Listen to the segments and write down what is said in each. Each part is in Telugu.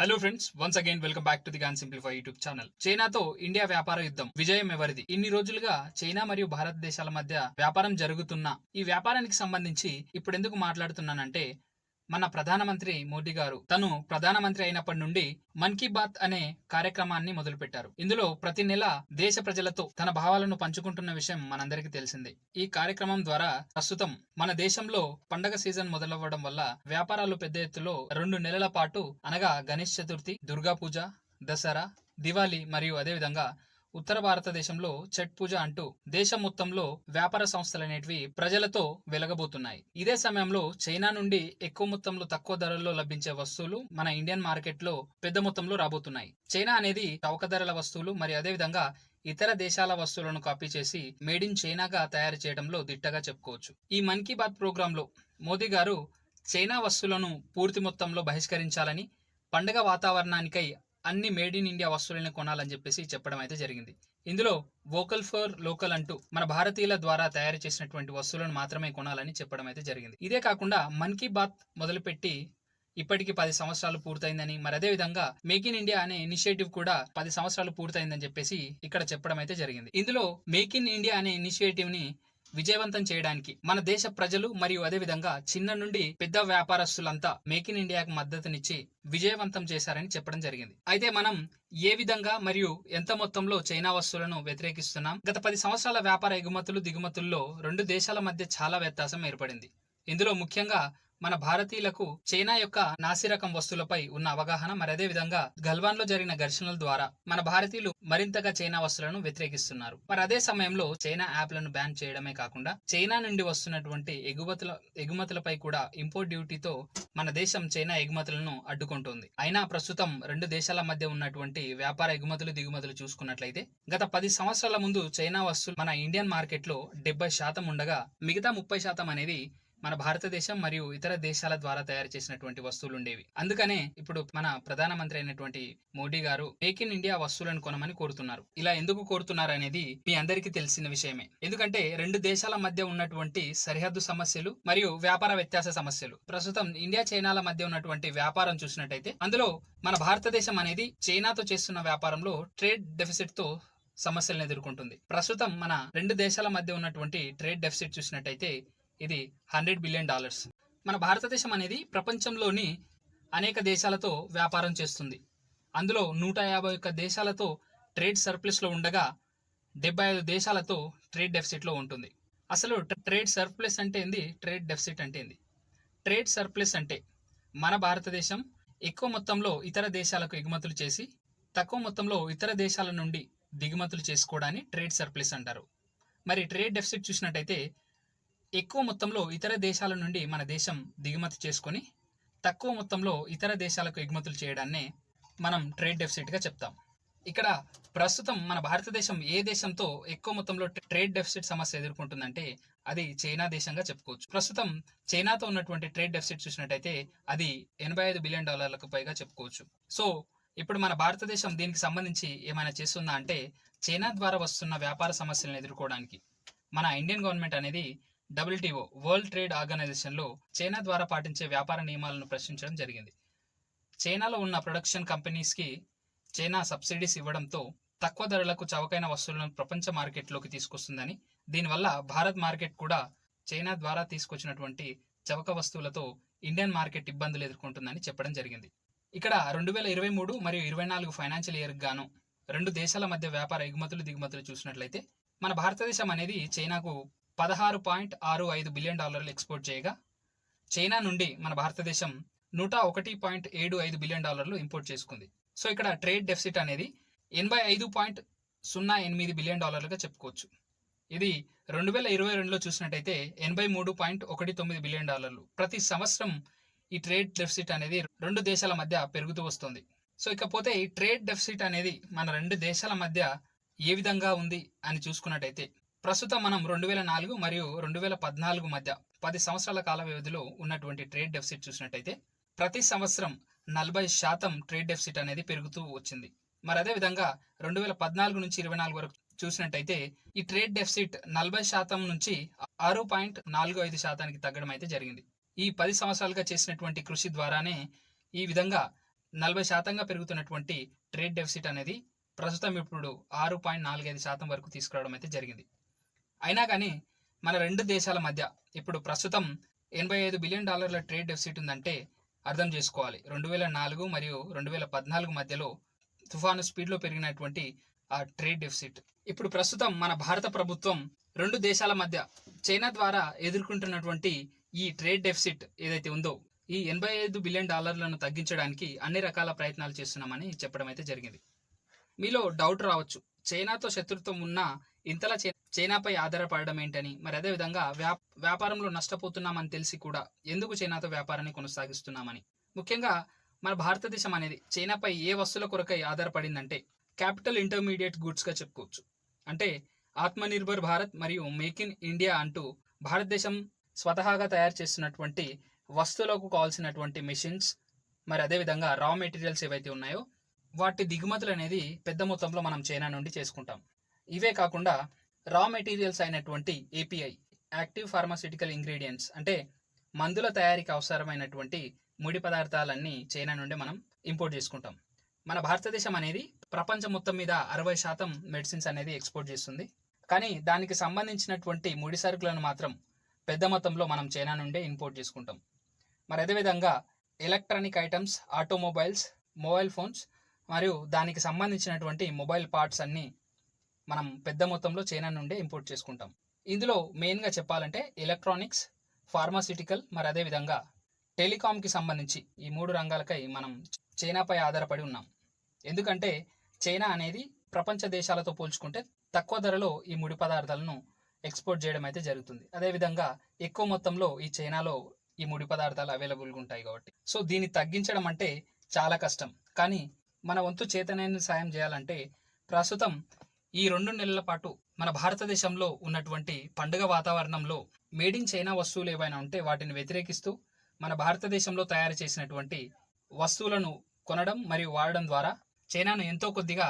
Hello friends once again welcome back to the gone simplify YouTube channel చైనాతో ఇండియా వ్యాపార యుద్ధం విజయం ఎవరిది ఇన్ని రోజులుగా చైనా మరియు భారతదేశాల మధ్య వ్యాపారం జరుగుతున్న. ఈ వ్యాపారానికి సంబంధించి ఇప్పుడు ఎందుకు మాట్లాడుతున్నానంటే మన ప్రధానమంత్రి మోదీ గారు. తను ప్రధానమంత్రి అయినప్పటి నుండి మన్ కీ బాత్ అనే కార్యక్రమాన్ని మొదలుపెట్టారు. ఇందులో ప్రతి నెల దేశ ప్రజలతో తన భావాలను పంచుకుంటున్న విషయం మనందరికీ తెలిసిందే. ఈ కార్యక్రమం ద్వారా ప్రస్తుతం మన దేశంలో పండగ సీజన్ మొదలవ్వడం వల్ల వ్యాపారాలు పెద్ద ఎత్తులో రెండు నెలల పాటు అనగా గణేష్ చతుర్థి దుర్గా పూజ దసరా దివాళీ మరియు అదేవిధంగా ఉత్తర భారతదేశంలో ఛట్ పూజ అంటూ దేశం మొత్తంలో వ్యాపార సంస్థలనేటివి ప్రజలతో వెలగబోతున్నాయి. ఇదే సమయంలో చైనా నుండి ఎక్కువ మొత్తంలో తక్కువ ధరల్లో లభించే వస్తువులు మన ఇండియన్ మార్కెట్లో పెద్ద మొత్తంలో రాబోతున్నాయి. చైనా అనేది చౌక ధరల వస్తువులు మరి అదేవిధంగా ఇతర దేశాల వస్తువులను కాపీ చేసి మేడ్ ఇన్ చైనాగా తయారు చేయడంలో దిట్టగా చెప్పుకోవచ్చు. ఈ మన్ కీ బాత్ ప్రోగ్రామ్లో మోదీ గారు చైనా వస్తువులను పూర్తి మొత్తంలో బహిష్కరించాలని పండగ వాతావరణానికై అన్ని మేడ్ ఇన్ ఇండియా వస్తువులను కొనాలని చెప్పేసి చెప్పడం అయితే జరిగింది. ఇందులో వోకల్ ఫర్ లోకల్ అంటూ మన భారతీయుల ద్వారా తయారు చేసినటువంటి వస్తువులను మాత్రమే కొనాలని చెప్పడం అయితే జరిగింది. ఇదే కాకుండా మన్ కీ బాత్ మొదలుపెట్టి ఇప్పటికి పది సంవత్సరాలు పూర్తయిందని మరి అదే విధంగా మేక్ ఇన్ ఇండియా అనే ఇనిషియేటివ్ కూడా పది సంవత్సరాలు పూర్తయిందని చెప్పేసి ఇక్కడ చెప్పడం అయితే జరిగింది. ఇందులో మేక్ ఇన్ ఇండియా అనే ఇనిషియేటివ్ని విజయవంతం చేయడానికి మన దేశ ప్రజలు మరియు అదే విధంగా చిన్న నుండి పెద్ద వ్యాపారస్తులంతా మేక్ ఇన్ ఇండియాకు మద్దతునిచ్చి విజయవంతం చేశారని చెప్పడం జరిగింది. అయితే మనం ఏ విధంగా మరియు ఎంత మొత్తంలో చైనా వస్తువులను వ్యతిరేకిస్తున్నాం? గత పది సంవత్సరాల వ్యాపార ఎగుమతులు దిగుమతుల్లో రెండు దేశాల మధ్య చాలా వ్యత్యాసం ఏర్పడింది. ఇందులో ముఖ్యంగా మన భారతీయులకు చైనా యొక్క నాసిరకం వస్తువులపై ఉన్న అవగాహన మరి అదే విధంగా గల్వాన్లో జరిగిన ఘర్షణల ద్వారా మన భారతీయులు మరింతగా చైనా వస్తువులను వ్యతిరేకిస్తున్నారు. మరి అదే సమయంలో చైనా యాప్లను బ్యాన్ చేయడమే కాకుండా చైనా నుండి వస్తున్నటువంటి ఎగుమతుల ఎగుమతులపై కూడా ఇంపోర్ట్ డ్యూటీతో మన దేశం చైనా ఎగుమతులను అడ్డుకుంటోంది. అయినా ప్రస్తుతం రెండు దేశాల మధ్య ఉన్నటువంటి వ్యాపార ఎగుమతులు దిగుమతులు చూసుకున్నట్లయితే గత పది సంవత్సరాల ముందు చైనా వస్తువులు మన ఇండియన్ మార్కెట్లో డెబ్బై శాతం ఉండగా మిగతా ముప్పై శాతం అనేది మన భారతదేశం మరియు ఇతర దేశాల ద్వారా తయారు చేసినటువంటి వస్తువులు ఉండేవి అందుకనే ఇప్పుడు మన ప్రధానమంత్రి అయినటువంటి Modi garu make in India వస్తువులను కొనమని కోరుతున్నారు. ఇలా ఎందుకు కోరుతున్నారు అనేది మీ అందరికీ తెలిసిన విషయమే. ఎందుకంటే రెండు దేశాల మధ్య ఉన్నటువంటి సరిహద్దు సమస్యలు మరియు వ్యాపార వ్యత్యాస సమస్యలు. ప్రస్తుతం ఇండియా చైనాల మధ్య ఉన్నటువంటి వ్యాపారం చూసినట్టయితే అందులో మన భారతదేశం అనేది చైనాతో చేస్తున్న వ్యాపారంలో ట్రేడ్ డెఫిసిట్తో సమస్యలను ఎదుర్కొంటుంది. ప్రస్తుతం మన రెండు దేశాల మధ్య ఉన్నటువంటి ట్రేడ్ డెఫిసిట్ చూసినట్టయితే ఇది హండ్రెడ్ బిలియన్ డాలర్స్. మన భారతదేశం అనేది ప్రపంచంలోని అనేక దేశాలతో వ్యాపారం చేస్తుంది. అందులో నూట యాభై ఒక్క దేశాలతో ట్రేడ్ సర్ప్లస్లో ఉండగా డెబ్బై ఐదు దేశాలతో ట్రేడ్ డెఫిసిట్లో ఉంటుంది. అసలు ట్రేడ్ సర్ప్లస్ అంటే ఏంది? ట్రేడ్ డెఫిసిట్ అంటే ఏంది? ట్రేడ్ సర్ప్లస్ అంటే మన భారతదేశం ఎక్కువ మొత్తంలో ఇతర దేశాలకు ఎగుమతులు చేసి తక్కువ మొత్తంలో ఇతర దేశాల నుండి దిగుమతులు చేసుకోవడాన్ని ట్రేడ్ సర్ప్లస్ అంటారు. మరి ట్రేడ్ డెఫిసిట్ చూసినట్టయితే ఎక్కువ మొత్తంలో ఇతర దేశాల నుండి మన దేశం దిగుమతి చేసుకొని తక్కువ మొత్తంలో ఇతర దేశాలకు ఎగుమతులు చేయడాన్నే మనం ట్రేడ్ డెఫిసిట్గా చెప్తాం. ఇక్కడ ప్రస్తుతం మన భారతదేశం ఏ దేశంతో ఎక్కువ మొత్తంలో ట్రేడ్ డెఫిసిట్ సమస్య ఎదుర్కొంటుందంటే అది చైనా దేశంగా చెప్పుకోవచ్చు. ప్రస్తుతం చైనాతో ఉన్నటువంటి ట్రేడ్ డెఫిసిట్ చూసినట్టయితే అది ఎనభై ఐదు బిలియన్ డాలర్లకు పైగా చెప్పుకోవచ్చు. సో ఇప్పుడు మన భారతదేశం దీనికి సంబంధించి ఏమైనా చేస్తుందా అంటే చైనా ద్వారా వస్తున్న వ్యాపార సమస్యలను ఎదుర్కోవడానికి మన ఇండియన్ గవర్నమెంట్ అనేది డబ్ల్యూటీఓ వరల్డ్ ట్రేడ్ ఆర్గనైజేషన్లో చైనా ద్వారా పాటించే వ్యాపార నియమాలను ప్రశ్నించడం జరిగింది. చైనాలో ఉన్న ప్రొడక్షన్ కంపెనీస్కి చైనా సబ్సిడీస్ ఇవ్వడంతో తక్కువ ధరలకు చవకైన వస్తువులను ప్రపంచ మార్కెట్లోకి తీసుకొస్తుందని దీనివల్ల భారత్ మార్కెట్ కూడా చైనా ద్వారా తీసుకొచ్చినటువంటి చవక వస్తువులతో ఇండియన్ మార్కెట్ ఇబ్బందులు ఎదుర్కొంటుందని చెప్పడం జరిగింది. ఇక్కడ రెండు వేల ఇరవై మూడు మరియు ఇరవై నాలుగు ఫైనాన్షియల్ ఇయర్కి గాను రెండు దేశాల మధ్య వ్యాపార ఎగుమతులు దిగుమతులు చూసినట్లయితే మన భారతదేశం అనేది చైనాకు పదహారు పాయింట్ ఆరు ఐదు బిలియన్ డాలర్లు ఎక్స్పోర్ట్ చేయగా చైనా నుండి మన భారతదేశం నూట ఒకటి పాయింట్ ఏడు ఐదు బిలియన్ డాలర్లు ఇంపోర్ట్ చేసుకుంది. సో ఇక్కడ ట్రేడ్ డెఫిసిట్ అనేది ఎనభై ఐదు పాయింట్ సున్నా ఎనిమిది బిలియన్ డాలర్లుగా చెప్పుకోవచ్చు. ఇది రెండు వేల ఇరవై రెండులో చూసినట్టయితే ఎనభై మూడు పాయింట్ ఒకటి తొమ్మిది బిలియన్ డాలర్లు. ప్రతి సంవత్సరం ఈ ట్రేడ్ డెఫిసిట్ అనేది రెండు దేశాల మధ్య పెరుగుతూ వస్తుంది. సో ఇకపోతే ఈ ట్రేడ్ డెఫిసిట్ అనేది మన రెండు దేశాల మధ్య ఏ విధంగా ఉంది అని చూసుకున్నట్టయితే ప్రస్తుతం మనం రెండు వేల నాలుగు మరియు రెండు వేల పద్నాలుగు మధ్య పది సంవత్సరాల కాల వ్యవధిలో ఉన్నటువంటి ట్రేడ్ డెఫిసిట్ చూసినట్టయితే ప్రతి సంవత్సరం నలభై శాతం ట్రేడ్ డెఫిసిట్ అనేది పెరుగుతూ వచ్చింది. మరి అదే విధంగా రెండు వేల పద్నాలుగు నుంచి ఇరవై నాలుగు వరకు చూసినట్టయితే ఈ ట్రేడ్ డెఫిసిట్ నలభై శాతం నుంచి ఆరు పాయింట్ నాలుగు ఐదు శాతానికి తగ్గడం అయితే జరిగింది. ఈ పది సంవత్సరాలుగా చేసినటువంటి కృషి ద్వారానే ఈ విధంగా నలభై శాతంగా పెరుగుతున్నటువంటి ట్రేడ్ డెఫిసిట్ అనేది ప్రస్తుతం ఇప్పుడు ఆరు పాయింట్ నాలుగైదు శాతం వరకు తీసుకురావడం అయితే జరిగింది. అయినా కానీ మన రెండు దేశాల మధ్య ఇప్పుడు ప్రస్తుతం ఎనభై ఐదు బిలియన్ డాలర్ల ట్రేడ్ డెఫిసిట్ ఉందంటే అర్థం చేసుకోవాలి. రెండు వేల నాలుగు మరియు రెండు వేల పద్నాలుగు మధ్యలో తుఫాను స్పీడ్లో పెరిగినటువంటి ఆ ట్రేడ్ డెఫిసిట్. ఇప్పుడు ప్రస్తుతం మన భారత ప్రభుత్వం రెండు దేశాల మధ్య చైనా ద్వారా ఎదుర్కొంటున్నటువంటి ఈ ట్రేడ్ డెఫిసిట్ ఏదైతే ఉందో ఈ ఎనభై ఐదు బిలియన్ డాలర్లను తగ్గించడానికి అన్ని రకాల ప్రయత్నాలు చేస్తున్నామని చెప్పడం అయితే జరిగింది. మీలో డౌట్ రావచ్చు. చైనాతో శత్రుత్వం ఉన్నా ఇంతలా చైనాపై ఆధారపడడం ఏంటని? మరి అదే విధంగా వ్యా వ్యాపారంలో నష్టపోతున్నామని తెలిసి కూడా ఎందుకు చైనాతో వ్యాపారాన్ని కొనసాగిస్తున్నామని? ముఖ్యంగా మన భారతదేశం అనేది చైనాపై ఏ వస్తువుల కొరకై ఆధారపడిందంటే క్యాపిటల్ ఇంటర్మీడియట్ గూడ్స్గా చెప్పుకోవచ్చు. అంటే ఆత్మనిర్భర్ భారత్ మరియు మేక్ ఇన్ ఇండియా అంటూ భారతదేశం స్వతహాగా తయారు చేస్తున్నటువంటి వస్తువులకు కావాల్సినటువంటి మెషిన్స్ మరి అదేవిధంగా రా మెటీరియల్స్ ఏవైతే ఉన్నాయో వాటి దిగుమతులు అనేది పెద్ద మొత్తంలో మనం చైనా నుండి చేసుకుంటాం. ఇవే కాకుండా రా మెటీరియల్స్ అయినటువంటి ఏపీఐ యాక్టివ్ ఫార్మాసిటికల్ ఇంగ్రీడియంట్స్ అంటే మందుల తయారీకి అవసరమైనటువంటి ముడి పదార్థాలన్నీ చైనా నుండి మనం ఇంపోర్ట్ చేసుకుంటాం. మన భారతదేశం అనేది ప్రపంచం మొత్తం మీద అరవై శాతం మెడిసిన్స్ అనేది ఎక్స్పోర్ట్ చేస్తుంది. కానీ దానికి సంబంధించినటువంటి ముడి సరుకులను మాత్రం పెద్ద మొత్తంలో మనం చైనా నుండే ఇంపోర్ట్ చేసుకుంటాం. మరి అదేవిధంగా electronic items automobiles mobile phones మరియు దానికి సంబంధించినటువంటి మొబైల్ పార్ట్స్ అన్నీ మనం పెద్ద మొత్తంలో చైనా నుండే ఇంపోర్ట్ చేసుకుంటాం. ఇందులో మెయిన్గా చెప్పాలంటే ఎలక్ట్రానిక్స్ ఫార్మాసిటికల్ మరి అదేవిధంగా టెలికాంకి సంబంధించి ఈ మూడు రంగాలకై మనం చైనాపై ఆధారపడి ఉన్నాం. ఎందుకంటే చైనా అనేది ప్రపంచ దేశాలతో పోల్చుకుంటే తక్కువ ధరలో ఈ ముడి పదార్థాలను ఎక్స్పోర్ట్ చేయడం అయితే జరుగుతుంది. అదేవిధంగా ఎక్కువ మొత్తంలో ఈ చైనాలో ఈ ముడి పదార్థాలు అవైలబుల్గా ఉంటాయి కాబట్టి. సో దీన్ని తగ్గించడం అంటే చాలా కష్టం. కానీ మన వంతు చేతనైన సాయం చేయాలంటే ప్రస్తుతం ఈ రెండు నెలల పాటు మన భారతదేశంలో ఉన్నటువంటి పండుగ వాతావరణంలో మేడ్ ఇన్ చైనా వస్తువులు ఏవైనా ఉంటే వాటిని వ్యతిరేకిస్తూ మన భారతదేశంలో తయారు చేసినటువంటి వస్తువులను కొనడం మరియు వాడడం ద్వారా చైనాను ఎంతో కొద్దిగా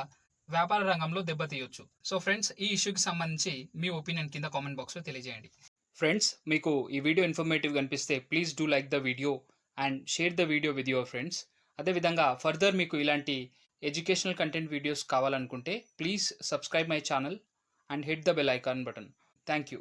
వ్యాపార రంగంలో దెబ్బతీయొచ్చు. సో ఫ్రెండ్స్ ఈ ఇష్యూకి సంబంధించి మీ ఒపీనియన్ కింద కామెంట్ బాక్స్లో తెలియజేయండి. ఫ్రెండ్స్ మీకు ఈ వీడియో ఇన్ఫర్మేటివ్ కనిపిస్తే please do like the video and share the video with your friends. అదేవిధంగా ఫర్దర్ మీకు ఇలాంటి ఎడ్యుకేషనల్ కంటెంట్ వీడియోస్ కావాలనుకుంటే please subscribe my channel and hit the bell icon button. Thank you.